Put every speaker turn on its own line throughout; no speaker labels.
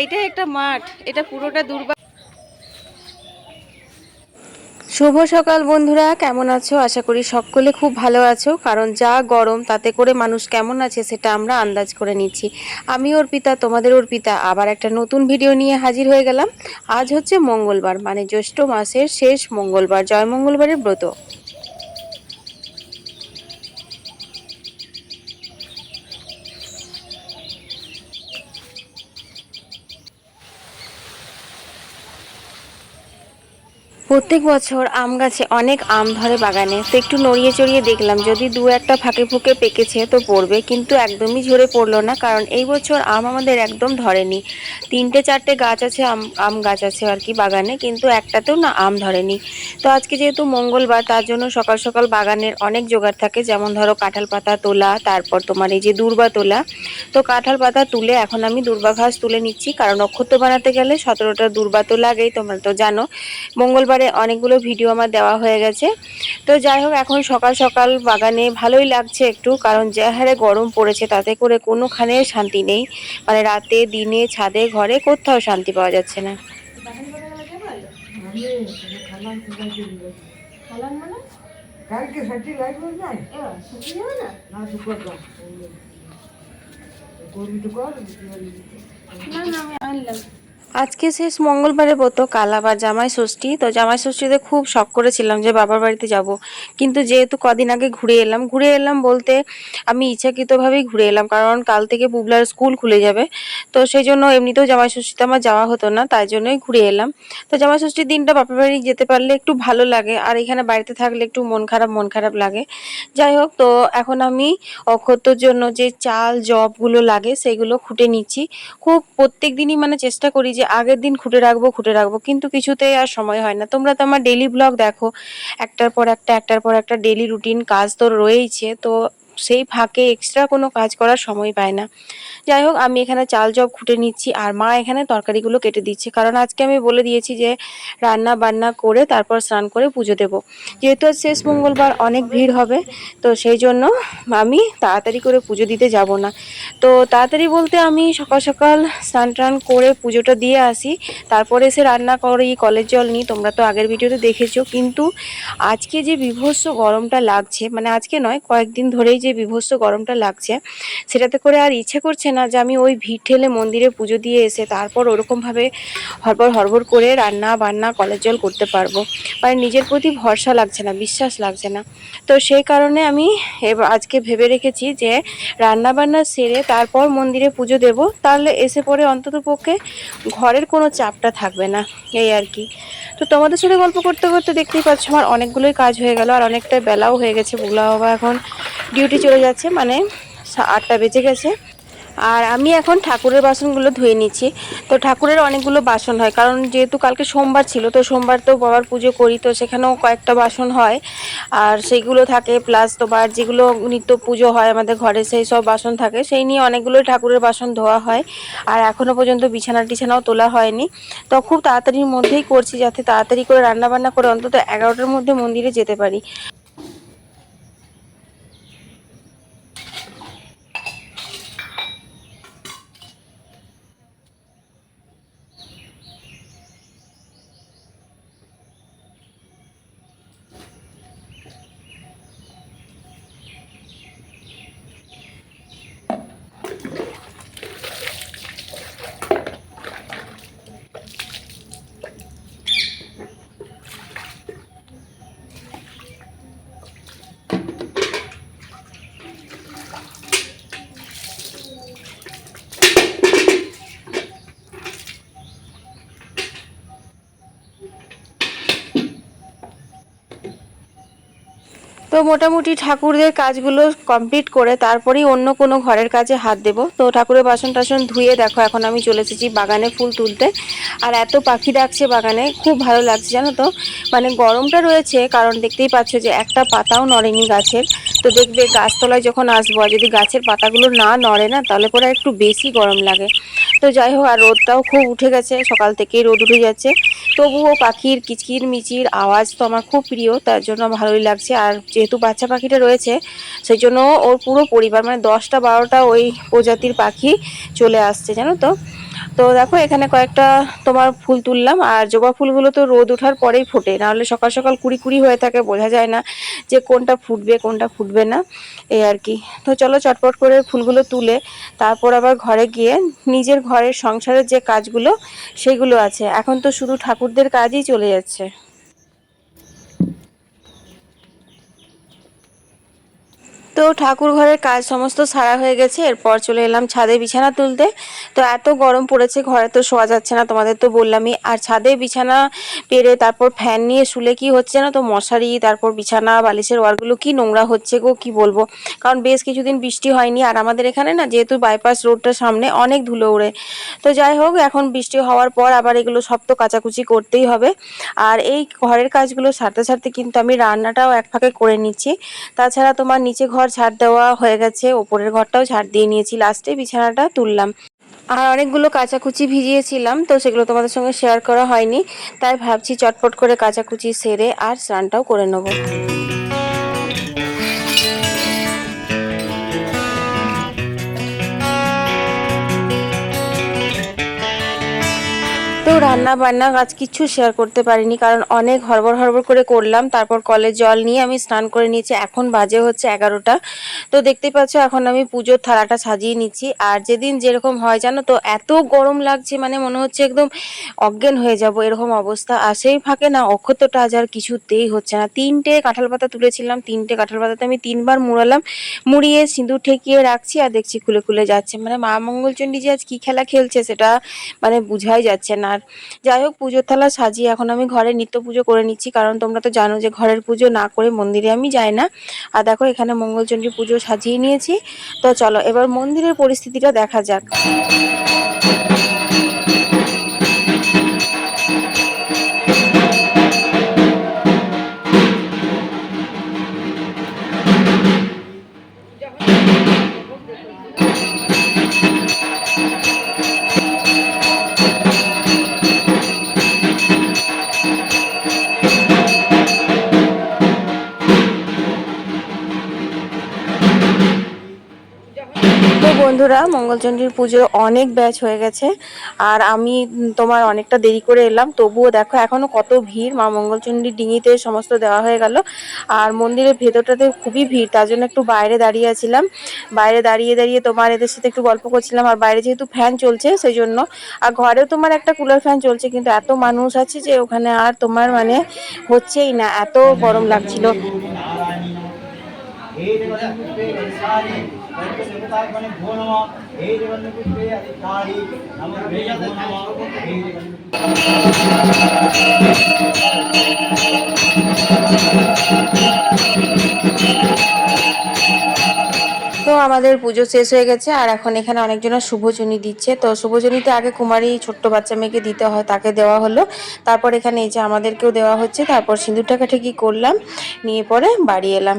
এইটা একটা মাঠ, এটা পুরোটা দুর্বা
শুভ সকাল বন্ধুরা, কেমন আছো? আশা করি সকলে খুব ভালো আছো, কারণ যা গরম, তাতে করে মানুষ কেমন আছে সেটা আমরা আন্দাজ করে নিচ্ছি। আমি অর্পিতা, তোমাদের অর্পিতা। আবার একটা নতুন ভিডিও নিয়ে হাজির হয়ে গেলাম। আজ হচ্ছে মঙ্গলবার মানে জ্যৈষ্ঠ মাসের শেষ মঙ্গলবার, জয় মঙ্গলবারের ব্রত। প্রত্যেক বছর আম গাছে অনেক আম ধরে বাগানে। তো একটু নড়িয়ে চড়িয়ে দেখলাম, যদি দু একটা ফাঁকে ফুঁকে পেকেছে তো পড়বে, কিন্তু একদমই ঝরে পড়ল না, কারণ এই বছর আম আমাদের একদম ধরেনি। তিনটে, চারটে গাছ আছে, আম আম গাছ আছে আর কি বাগানে, কিন্তু একটাতেও না আম ধরেনি। তো আজকে যেহেতু মঙ্গলবার, তার জন্য সকাল সকাল বাগানের অনেক জোগাড় থাকে, যেমন ধরো কাঁঠাল পাতা তোলা, তারপর তোমার এই যে দূর্বা তোলা। তো কাঁঠাল পাতা তুলে এখন আমি দূর্বা ঘাস তুলে নিচ্ছি, কারণ নক্ষত্র বানাতে গেলে সতেরোটা দূর্বা তো লাগেই তোমরা তো জানো। মঙ্গলবারে অনেকগুলো ভিডিও আমার দেওয়া হয়ে গেছে। তো যাই হোক, এখন সকাল সকাল বাগানে ভালোই লাগছে একটু, কারণ যে হারে গরম পড়েছে, তাতে করে কোনোখানে শান্তি নেই। মানে রাতে, দিনে, ছাদে, ঘরে কোথাও শান্তি পাওয়া যাচ্ছে না।
না না
আমি আনলাম।
আজকে শেষ মঙ্গলবারের ব্রত কাল আবার জামাই ষষ্ঠী। তো জামাই ষষ্ঠীতে খুব শখ করেছিলাম যে বাবার বাড়িতে যাব। কিন্তু যেহেতু কদিন আগে ঘুরে এলাম ঘুরে এলাম বলতে আমি ইচ্ছাকৃতভাবেই ঘুরে এলাম, কারণ কাল থেকে বুবলার স্কুল খুলে যাবে। তো সেই জন্য এমনিতেও জামাই ষষ্ঠীতে আমার যাওয়া হতো না, তাই জন্যই ঘুরে এলাম। তো জামাই ষষ্ঠীর দিনটা বাপের বাড়ি যেতে পারলে একটু ভালো লাগে, আর এখানে বাড়িতে থাকলে একটু মন খারাপ মন খারাপ লাগে। যাই হোক, তো এখন আমি অক্ষতর জন্য যে চাল জবগুলো লাগে সেগুলো খুঁটে নিচ্ছি। খুব প্রত্যেক দিনই মানে চেষ্টা করি যে আগের দিন খুঁটে রাখব খুঁটে রাখব, কিন্তু কিছুতেই আর সময় হয় না। তোমরা তো আমার ডেলি ব্লগ দেখো, একটার পর একটা, একটার পর একটা ডেলি রুটিন কাজ তো রয়েইছে, তো সেই ফাঁকে এক্সট্রা কোনো কাজ করার সময় পায় না। যাই হোক, আমি এখানে চাল জব খুঁটে নিচ্ছি আর মা এখানে তরকারিগুলো কেটে দিচ্ছে। কারণ আজকে আমি বলে দিয়েছি যে রান্না বান্না করে তারপর স্নান করে পুজো দেব। যেহেতু আজ শেষ মঙ্গলবার, অনেক ভিড় হবে, তো সেই জন্য আমি তাড়াতাড়ি করে পুজো দিতে যাব না। তো তাড়াতাড়ি বলতে আমি সকাল সকাল স্নান টান করে পুজোটা দিয়ে আসি। তারপরে এসে রান্না করি, কলের জল নিই, তোমরা তো আগের ভিডিওতে দেখেছ। কিন্তু আজকে যে বিভৎস গরমটা লাগছে মানে আজকে নয়, কয়েকদিন ধরেই যে বিভৎস গরমটা লাগছে, সেটাতে করে আর ইচ্ছে করছে না যে আমি ওই ভিড় ঠেলে মন্দিরে পুজো দিয়ে এসে তারপর ওরকমভাবে হরবর হরবর করে রান্না বান্না, কলের জল করতে পারব। মানে নিজের প্রতি ভরসা লাগছে না, বিশ্বাস লাগছে না। তো সেই কারণে আমি আজকে ভেবে রেখেছি যে রান্না বান্না সেরে তারপর মন্দিরে পুজো দেব। তাহলে এসে পরে অন্তত পক্ষে ঘরের কোনো চাপটা থাকবে না, এই আর কি। তো তোমাদের সাথে গল্প করতে করতে দেখতেই পাচ্ছ, আমার অনেকগুলোই কাজ হয়ে গেল, আর অনেকটা বেলাও হয়ে গেছে বুগলা বাবা এখন ডিউটি চলে যাচ্ছে মানে আটটা বেজে গেছে। আর আমি এখন ঠাকুরের বাসনগুলো ধুয়ে নিচ্ছি। তো ঠাকুরের অনেকগুলো বাসন হয়, কারণ যেহেতু কালকে সোমবার ছিল, তো সোমবার তো বাবার পুজো করি, তো সেখানেও কয়েকটা বাসন হয়। আর সেইগুলো থাকে প্লাস তোমার যেগুলো নিত্য পুজো হয় আমাদের ঘরে, সেই সব বাসন থাকে। সেই নিয়ে অনেকগুলো ঠাকুরের বাসন ধোয়া হয়। আর এখনও পর্যন্ত বিছানা টিছানাও তোলা হয়নি। তো খুব তাড়াতাড়ির মধ্যেই করছি, যাতে তাড়াতাড়ি করে রান্নাবান্না করে অন্তত এগারোটার মধ্যে মন্দিরে যেতে পারি। তো মোটামুটি ঠাকুরদের কাজগুলো কমপ্লিট করে তারপরেই অন্য কোনো ঘরের কাজে হাত দেব। তো ঠাকুরের বাসন টাসন ধুয়ে দেখো, এখন আমি চলে এসেছি বাগানে ফুল তুলতে। আর এত পাখি ডাকছে বাগানে, খুব ভালো লাগছে জানো তো? মানে গরমটা রয়েছে, কারণ দেখতেই পাচ্ছ যে একটা পাতাও নড়েনি গাছের। তো দেখবে গাছতলায় যখন আসব যদি গাছের পাতাগুলো না নড়ে না, তাহলে পরে একটু বেশি গরম লাগে। তো যাই হোক, আর রোদটাও খুব উঠে গেছে, সকাল থেকেই রোদ উঠে যাচ্ছে। তবুও পাখির কিচকির মিচির আওয়াজ তো আমার খুব প্রিয়, তার জন্য ভালোই লাগছে। আর যে যেহেতু বাচ্চা পাখিটা রয়েছে সেই জন্য ওর পুরো পরিবার মানে দশটা, বারোটা ওই প্রজাতির পাখি চলে আসছে, জানো তো? তো দেখো, এখানে কয়েকটা তোমার ফুল তুললাম, আর জবা ফুলগুলো তো রোদ ওঠার পরেই ফোটে, নাহলে সকাল সকাল কুড়ি কুড়ি হয়ে থাকে, বোঝা যায় না যে কোনটা ফুটবে কোনটা ফুটবে না, এই আর কি। তো চলো চটপট করে ফুলগুলো তুলে, তারপর আবার ঘরে গিয়ে নিজের ঘরের সংসারের যে কাজগুলো সেগুলো আছে। এখন তো শুধু ঠাকুরদের কাজই চলে যাচ্ছে। তো ঠাকুর ঘরের কাজ সমস্ত সারা হয়ে গেছে, এরপর চলে এলাম ছাদে বিছানা তুলতে। তো এত গরম পড়েছে, ঘরে তো শোয়া যাচ্ছে না, তোমাদের তো বললামই। আর ছাদে বিছানা পেরে তারপর ফ্যান নিয়ে শুলে কি হচ্ছে না তো? মশারি, তারপর বিছানা, বালিশের ওয়ারগুলো কি নোংরা হচ্ছে গো, কি বলব? কারণ বেশ কিছুদিন বৃষ্টি হয়নি, আর আমাদের এখানে না, যেহেতু বাইপাস রোডটার সামনে, অনেক ধুলো ওড়ে। তো যাই হোক, এখন বৃষ্টি হওয়ার পর আবার এগুলো সব তো কাচাকুচি করতেই হবে। আর এই ঘরের কাজগুলো সারতে সারতে কিন্তু আমি রান্নাটাও এক ফাঁকে করে নিচ্ছি। তাছাড়া তোমার নিচে ঘর ঝাড় দেওয়া হয়ে গেছে। ওপরের ঘরটাও ছাড় দিয়ে নিয়েছি। লাস্টে বিছানাটা তুললাম। আর অনেকগুলো কাঁচাকুচি ভিজিয়েছিলাম, তো সেগুলো তোমাদের সঙ্গে শেয়ার করা হয়নি। তাই ভাবছি চটপট করে কাঁচাকুচি সেরে আর স্নানটাও করে নেব। রান্না বান্না আজ কিছু শেয়ার করতে পারিনি, কারণ অনেক হরবর হরবর করে করলাম। তারপর কলের জল নিয়ে আমি স্নান করে নিয়েছি। এখন বাজে হচ্ছে এগারোটা। তো দেখতেই পাচ্ছ, এখন আমি পুজোর থালাটা সাজিয়ে নিচ্ছি। আর যেদিন যেরকম হয়, জানো তো, এত গরম লাগছে মানে মনে হচ্ছে একদম অজ্ঞান হয়ে যাব এরকম অবস্থা। আর সেই ফাঁকে না, অক্ষতটা আজ আর কিছুতেই হচ্ছে না। তিনটে কাঁঠাল পাতা তুলেছিলাম, তিনটে কাঁঠাল পাতাতে আমি তিনবার মুড়ালাম। মুড়িয়ে সিঁদুর ঠেকিয়ে রাখছি আর দেখছি খুলে খুলে যাচ্ছে। মানে মা মঙ্গলচণ্ডী যে আজ কি খেলা খেলছে, সেটা মানে বুঝাই যাচ্ছে না। আর যাই হোক, পুজোর থালা সাজিয়ে এখন আমি ঘরে নিত্য পুজো করে নিচ্ছি, কারণ তোমরা তো জানো যে ঘরের পুজো না করে মন্দিরে আমি যাই না। আর দেখো, এখানে মঙ্গলচণ্ডী পুজো সাজিয়ে নিয়েছি। তো চলো, এবার মন্দিরের পরিস্থিতিটা দেখা যাক। বন্ধুরা মঙ্গলচণ্ডীর পুজোর অনেক ব্যাচ হয়ে গেছে, আর আমি তোমার অনেকটা দেরি করে এলাম, তবুও দেখো এখনও কত ভিড়, মা মঙ্গলচণ্ডীর ডিঙিতে সমস্ত দেওয়া হয়ে গেল, আর মন্দিরের ভেতরটাতে খুবই ভিড়, তার জন্য একটু বাইরে দাঁড়িয়ে আছিলাম, বাইরে দাঁড়িয়ে দাঁড়িয়ে তোমার এদের সাথে একটু গল্প করছিলাম, আর বাইরে যেহেতু ফ্যান চলছে সেই জন্য আর ঘরেও তোমার একটা কুলার ফ্যান চলছে, কিন্তু এত মানুষ আছে যে ওখানে আর তোমার মানে হচ্ছেই না, এত গরম লাগছিল। তো আমাদের পুজো শেষ হয়ে গেছে, আর এখন এখানে অনেকজনের শুভচনী দিচ্ছে। তো শুভচনীতে আগে কুমারী ছোট্ট বাচ্চা মেয়েকে দিতে হয়, তাকে দেওয়া হলো। তারপর এখানে এই যে আমাদেরকেও দেওয়া হচ্ছে, তারপর সিঁদুর ঠাকাঠাকি করলাম, নিয়ে পরে বাড়ি এলাম।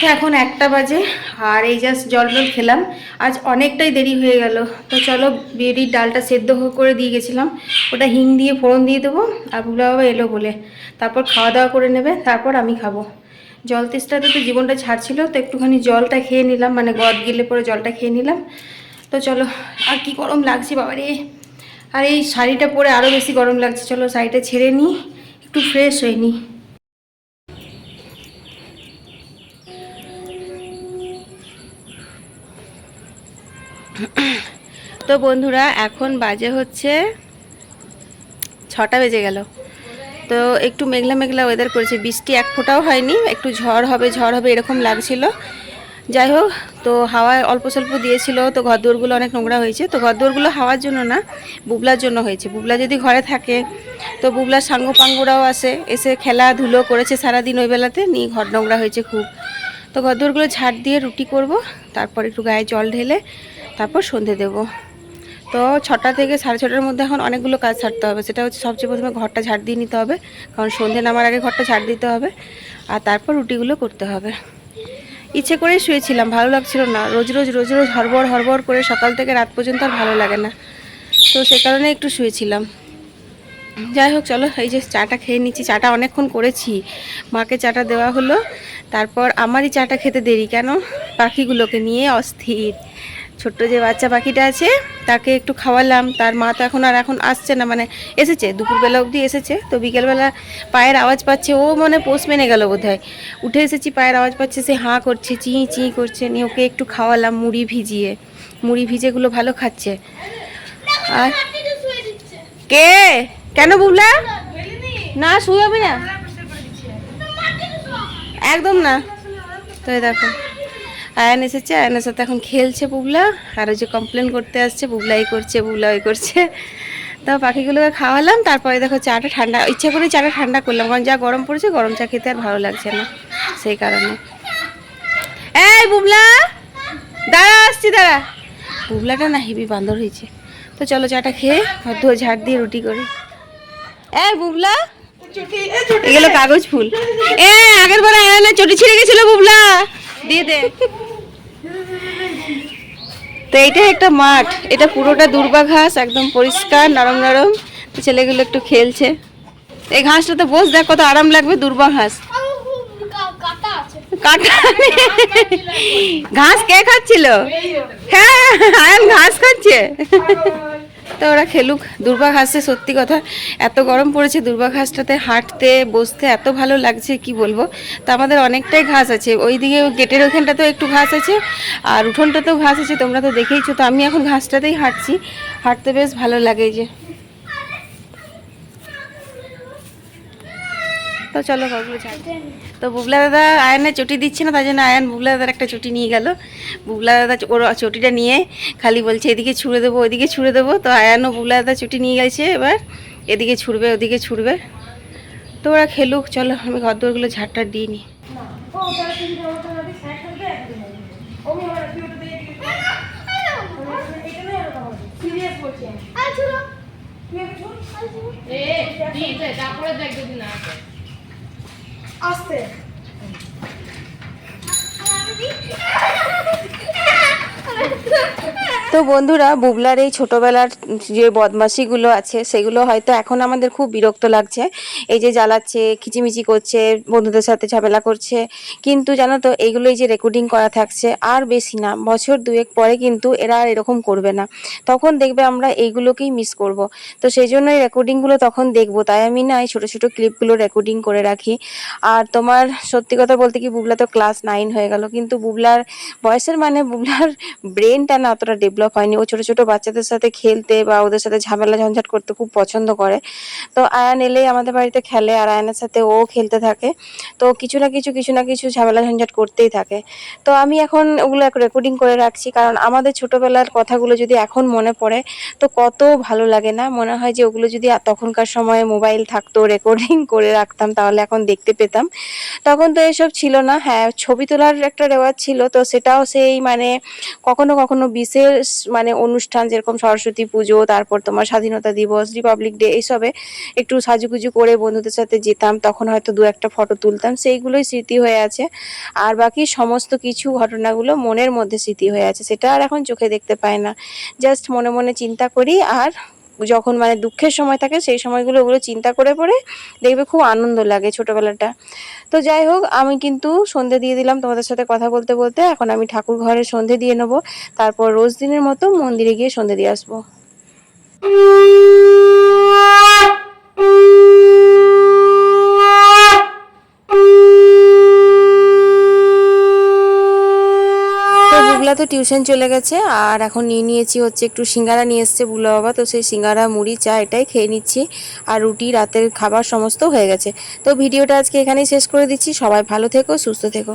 তো এখন একটা বাজে, আর এই জাস্ট জল জল খেলাম। আজ অনেকটাই দেরি হয়ে গেল। তো চলো বিউরির ডালটা সেদ্ধ করে দিয়ে গেছিলাম। ওটা হিং দিয়ে ফোড়ন দিয়ে দেবো, আর বুলা বাবা এলো বলে। তারপর খাওয়া দাওয়া করে নেবে, তারপর আমি খাব। জল তেষ্টাতে তো জীবনটা ছাড়ছিল, তো একটুখানি জলটা খেয়ে নিলাম মানে গদ গিলে পরে জলটা খেয়ে নিলাম। তো চলো, আর কি গরম লাগছে বাবা রে। আর এই শাড়িটা পরে আরও বেশি গরম লাগছে। চলো শাড়িটা ছেড়ে নিই একটু ফ্রেশ হয়ে নিই তো বন্ধুরা, এখন বাজে হচ্ছে ছটা বেজে গেল। তো একটু মেঘলা মেঘলা ওয়েদার করেছে, বৃষ্টি এক ফোঁটাও হয়নি, একটু ঝড় হবে ঝড় হবে এরকম লাগছিল। যাই হোক, তো হাওয়া অল্প স্বল্প দিয়েছিল, তো ঘরদুয়ারগুলো অনেক নোংরা হয়েছে। তো ঘরদুয়ারগুলো হাওয়ার জন্য না, বুবলার জন্য হয়েছে। বুবলা যদি ঘরে থাকে, তো বুবলার সাঙ্গ পাঙ্গুরাও আসে এসে খেলাধুলো করেছে সারাদিন ওই বেলাতে, নিয়ে ঘর নোংরা হয়েছে খুব। তো ঘরদুয়ারগুলো ঝাড় দিয়ে রুটি করব, তারপর একটু গায়ে জল ঢেলে তারপর সন্ধে দেবো। তো ছটা থেকে সাড়ে ছটার মধ্যে এখন অনেকগুলো কাজ ছাড়তে হবে। সেটা হচ্ছে সবচেয়ে প্রথমে ঘরটা ঝাড় দিয়ে নিতে হবে। কারণ সন্ধে নামার আগে ঘরটা ঝাড় দিতে হবে। আর তারপর রুটিগুলো করতে হবে। ইচ্ছে করে শুয়েছিলাম, ভালো লাগছিল না। রোজ রোজ রোজ রোজ হড়বড় হড়বড় করে সকাল থেকে রাত পর্যন্ত আর ভালো লাগে না। তো সে কারণে একটু শুয়েছিলাম। যাই হোক, চলো এই যে চাটা খেয়ে নিচ্ছি। চাটা অনেকক্ষণ করেছি। মাকে চাটা দেওয়া হলো। তারপর আমারই চাটা খেতে দেরি কেন? পাখিগুলোকে নিয়ে অস্থির। ছোট্ট যে বাচ্চা পাখিটা আছে, তাকে একটু খাওয়ালাম। তার মা তো এখন আর এখন আসছে না মানে এসেছে, দুপুরবেলা অবধি এসেছে। তো বিকেলবেলা পায়ের আওয়াজ পাচ্ছে, ও মানে পোষ মেনে গেল বোধ উঠে এসেছি, পায়ের আওয়াজ পাচ্ছে, সে হাঁ করছে, চি চি করছে, নিয়ে ওকে একটু খাওয়ালাম, মুড়ি ভিজিয়ে। মুড়ি ভিজেগুলো ভালো খাচ্ছে। আর কে? কেন বুবলা? না শুয়াবে না? একদম না। তো দেখো। আয়ন এসেছে, আয়নের সাথে এখন খেলছে বুবলা, আর ওই যে কমপ্লেন করতে আসছে বুবলা এই করছে বুবলা ওই করছে। তো পাখিগুলোকে খাওয়ালাম, তারপরে দেখো চাটা ঠান্ডা, ইচ্ছা করে চাটা ঠান্ডা করলাম, কারণ যা গরম পড়েছে, গরম চা খেতে আর ভালো লাগছে না, সেই কারণে। এই বুবলা! দাঁড়া, আসছি, দাঁড়া। বুবলাটা না হেবি বান্দর হয়েছে। তো চলো চাটা খেয়ে ধুয়ে ঝাড় দিয়ে রুটি করি। এই বুবলা! এগুলো কাগজ ফুল। এ, আগের বার চটি ছিঁড়ে গেছিল বুবলা। দিয়ে দে। তো এইটা একটা মাঠ। এটা পুরোটা দুর্বা ঘাস, একদম পরিষ্কার, নরম নরম। ছেলেগুলো একটু খেলছে। এই ঘাসটা তো বস, দেখ কত আরাম লাগবে, দুর্বা ঘাস। কাটা ঘাস কে খাচ্ছিল? হ্যাঁ ঘাস খাচ্ছে। তো ওরা খেলুক। দুর্বা ঘাসে সত্যি কথা, এত গরম পড়েছে দুর্বা ঘাসটাতে হাঁটতে, বসতে এত ভালো লাগছে, কি বলব? তো আমাদের অনেকটাই ঘাস আছে। ওইদিকে গেটের ওখানটাতেও একটু ঘাস আছে, আর উঠোনটাতেও ঘাস আছে, তোমরা তো দেখেইছো। তো আমি এখন ঘাসটাতেই হাঁটছি। হাঁটতে বেশ ভালো লাগে যে। তো চলো যাই। তো বুবলা দাদা আয়নের চটি দিচ্ছে না তাই জন্য আয়ন বুবলা দাদার একটা চটি নিয়ে গেল। বুবলা দাদা ওর চটিটা নিয়ে খালি বলছে এদিকে ছুঁড়ে দেবো ওইদিকে ছুঁড়ে দেবো। তো আয়ানও বুবলা দাদা চটি নিয়ে গেছে এবার। এদিকে ছুড়বে ওদিকে ছুড়বে। তো ওরা খেলুক চলো আমি ঘর দোরগুলো ঝাড়টা দিয়ে নিই তো বন্ধুরা, বুবলার এই ছোটবেলার যে বদমাশিগুলো আছে, সেগুলো হয়তো এখন আমাদের খুব বিরক্ত লাগছে। এই যে জ্বালাচ্ছে, খিচিমিচি করছে, বন্ধুদের সাথে ঝামেলা করছে। কিন্তু জানো তো এইগুলো এই যে রেকর্ডিং করা থাকছে, আর বেশি না, বছর দুয়েক পরে কিন্তু এরা আর এরকম করবে না। তখন দেখবে আমরা এইগুলোকেই মিস করব। তো সেই জন্য এই রেকর্ডিংগুলো তখন দেখব। তাই আমি না এই ছোটো ছোটো ক্লিপগুলো রেকর্ডিং করে রাখি। আর তোমার সত্যি কথা বলতে কি, বুবলা তো ক্লাস নাইন হয়ে গেল। কিন্তু বুবলার বয়সের মানে বুবলার ব্রেনটা না অতটা ডেভেলপ হয়নি। ও ছোট ছোট বাচ্চাদের সাথে খেলতে বা ওদের সাথে ঝামেলা ঝঞ্ঝাট করতে খুব পছন্দ করে। তো আয়ান এলেই আমাদের বাড়িতে খেলে আর আয়ানের সাথে ও খেলতে থাকে। তো কিছু না কিছু কিছু না কিছু ঝামেলা ঝঞ্ঝাট করতেই থাকে। তো আমি এখন ওগুলো রেকর্ডিং করে রাখছি কারণ আমাদের ছোটবেলার কথাগুলো যদি এখন মনে পড়ে, তো কত ভালো লাগে না? মনে হয় যে ওগুলো যদি তখনকার সময়ে মোবাইল থাকতো রেকর্ডিং করে রাখতাম, তাহলে এখন দেখতে পেতাম। তখন তো এসব ছিল না। হ্যাঁ ছবি তোলার একটা রেওয়াজ ছিল। তো সেটাও সেই মানে কখনো কখনো বিশেষ মানে অনুষ্ঠান যেরকম সরস্বতী পুজো, তারপর তোমার স্বাধীনতা দিবস, রিপাবলিক ডে, এইসবে একটু সাজুগুজু করে বন্ধুদের সাথে যেতাম, তখন হয়তো দু একটা ফটো তুলতাম, সেইগুলোই স্মৃতি হয়ে আছে। আর বাকি সমস্ত কিছু ঘটনাগুলো মনের মধ্যে স্মৃতি হয়ে আছে, সেটা আর এখন চোখে দেখতে পায় না। জাস্ট মনে মনে চিন্তা করি, আর যখন মানে দুঃখের সময় থাকে, সেই সময়গুলো ওগুলো চিন্তা করে পড়ে দেখবে খুব আনন্দ লাগে ছোটবেলাটা। তো যাই হোক, আমি কিন্তু সন্ধে দিয়ে দিলাম তোমাদের সাথে কথা বলতে বলতে। এখন আমি ঠাকুর ঘরে সন্ধে দিয়ে নেব। তারপর রোজ দিনের মতো মন্দিরে গিয়ে সন্ধে দিয়ে আসব। তো তো টিউশন চলে গেছে, আর এখন নিয়ে নিয়েছি হচ্ছে একটু সিঙ্গারা নিয়ে এসছে বুলো বাবা, তো সেই সিঙ্গারা, মুড়ি, চা এটাই খেয়ে নিচ্ছি, আর রুটি, রাতের খাবার সমস্ত হয়ে গেছে। তো ভিডিওটা আজকে এখানেই শেষ করে দিচ্ছি, সবাই ভালো থেকো, সুস্থ থেকো।